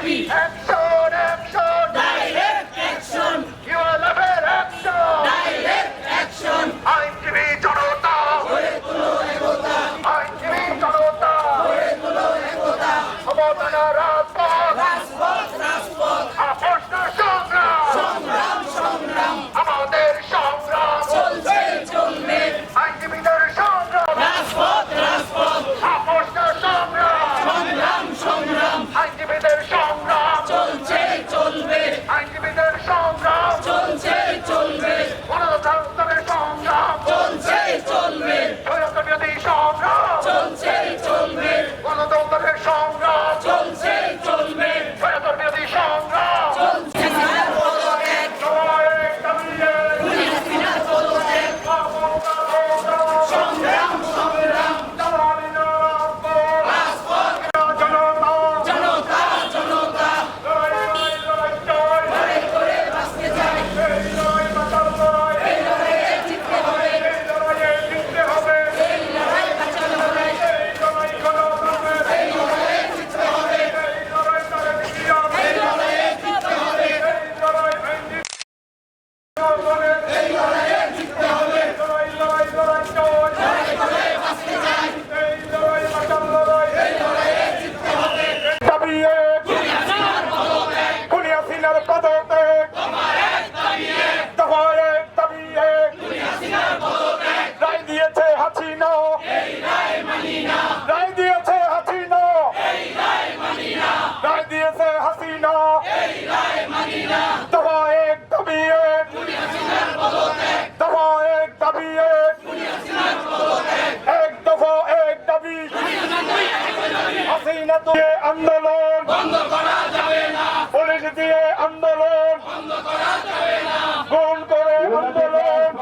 এখন যাবি সংগ্রাম এই লড়াইয়ে জিততে হবে ঘরে ঘরে বাঁচতে চাই এই লড়াইয়ে জিততে হবে খুনি হাসিনার পদত্যাগ দফায় দাবিয়ে রায় দিয়েছে হাসিনা রায় দিয়েছে হাসিনা রায় দিয়েছে হাসিনা দফায় দাবিয়ে দফায় দাবিয়ে এক দফা এক দাবি হাসিনা তো আন্দোলন বন্ধ করা যাবে না। পুলিশ দিয়ে আন্দোলন গ্রহণ করে আন্দোলন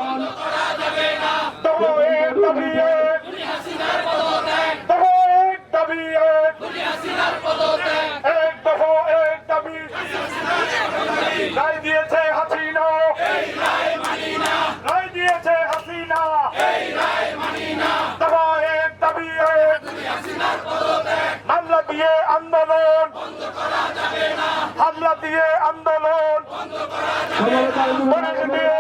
তবু এক দাবি এক তবু এক দাবি এক এক দফা এক দাবি রায় দিয়েছে হাসিনা রায় দিয়েছে হাসিনা তবু এক দাবি এক মামলা দিয়ে আন্দোলন। হামলা দিয়ে আন্দোলন। দিয়ে